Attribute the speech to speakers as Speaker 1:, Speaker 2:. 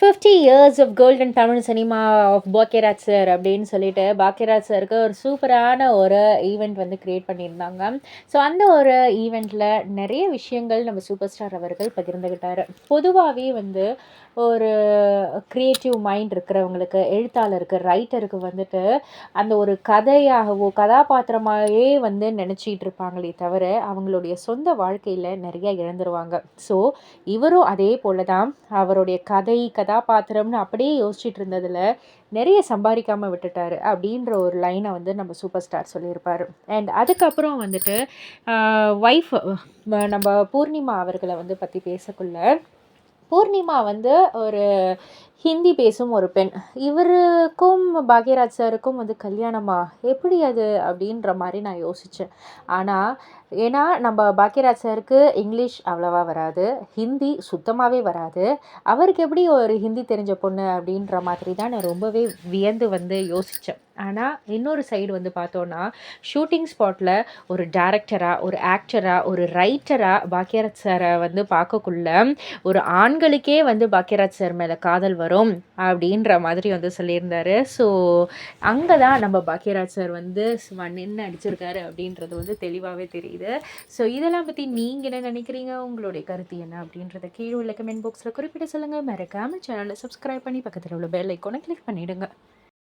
Speaker 1: Fifty years of golden Tamil cinema of Bhagyaraj sir அப்படின்னு சொல்லிட்டு பாக்கியராஜ் சாருக்கு ஒரு சூப்பரான ஒரு ஈவெண்ட் வந்து க்ரியேட் பண்ணியிருந்தாங்க. ஸோ அந்த ஒரு ஈவெண்ட்டில் நிறைய விஷயங்கள் நம்ம சூப்பர் ஸ்டார் அவர்கள் பகிர்ந்துக்கிட்டார் பொதுவாகவே வந்து ஒரு க்ரியேட்டிவ் மைண்ட் இருக்கிறவங்களுக்கு எழுத்தாளருக்கு ரைட்டருக்கு வந்துட்டு அந்த ஒரு கதையாகவோ கதாபாத்திரமாகவே வந்து நினச்சிட்டு இருப்பாங்களே தவிர அவங்களுடைய சொந்த வாழ்க்கையில் நிறைய இழந்துருவாங்க. ஸோ இவரும் அதே போல தான் அவருடைய கதை கதாபாத்திரம்னு அப்படியே யோசிச்சுட்டு இருந்ததில் நிறைய சம்பாதிக்காமல் விட்டுட்டாரு அப்படின்ற ஒரு லைனை வந்து நம்ம சூப்பர் ஸ்டார் சொல்லியிருப்பார். அண்ட் அதுக்கப்புறம் வந்துட்டு ஒய்ஃப் நம்ம பூர்ணிமா அவர்களை வந்து பற்றி பேசக்குள்ள பூர்ணிமா வந்து ஒரு ஹிந்தி பேசும் ஒரு பெண். இவருக்கும் பாக்யராஜ் சாருக்கும் வந்து கல்யாணமா? எப்படி அது? அப்படின்ற மாதிரி நான் யோசித்தேன் ஆனால் ஏன்னா நம்ம பாக்யராஜ் சாருக்கு இங்கிலீஷ் அவ்வளோவா வராது. ஹிந்தி சுத்தமாகவே வராது. அவருக்கு எப்படி ஒரு ஹிந்தி தெரிஞ்ச பொண்ணு? அப்படின்ற மாதிரி தான் நான் ரொம்பவே வியந்து வந்து யோசித்தேன் ஆனால் இன்னொரு சைடு வந்து பார்த்தோன்னா ஷூட்டிங் ஸ்பாட்டில் ஒரு டேரக்டராக ஒரு ஆக்டராக ஒரு ரைட்டராக பாக்யராஜ் சாரை வந்து பார்க்கக்குள்ள ஒரு ஆண்களுக்கே வந்து பாக்யராஜ் சார் மேலே காதல் வரும். அப்படின்ற மாதிரி வந்து சொல்லியிருந்தாரு. ஸோ அங்கே தான் நம்ம பாக்யராஜ் சார் வந்து நின்று அடிச்சிருக்காரு அப்படின்றது வந்து தெளிவாகவே தெரியுது. ஸோ இதெல்லாம் பற்றி நீங்கள் என்ன நினைக்கிறீங்க? உங்களுடைய கருத்து என்ன அப்படின்றத கீழே உள்ள கமெண்ட் பாக்ஸில் குறிப்பிட சொல்லுங்கள் மறக்காமல் சேனலை சப்ஸ்கிரைப் பண்ணி பக்கத்தில் உள்ள பெல் ஐக்கோனை கிளிக் பண்ணிவிடுங்க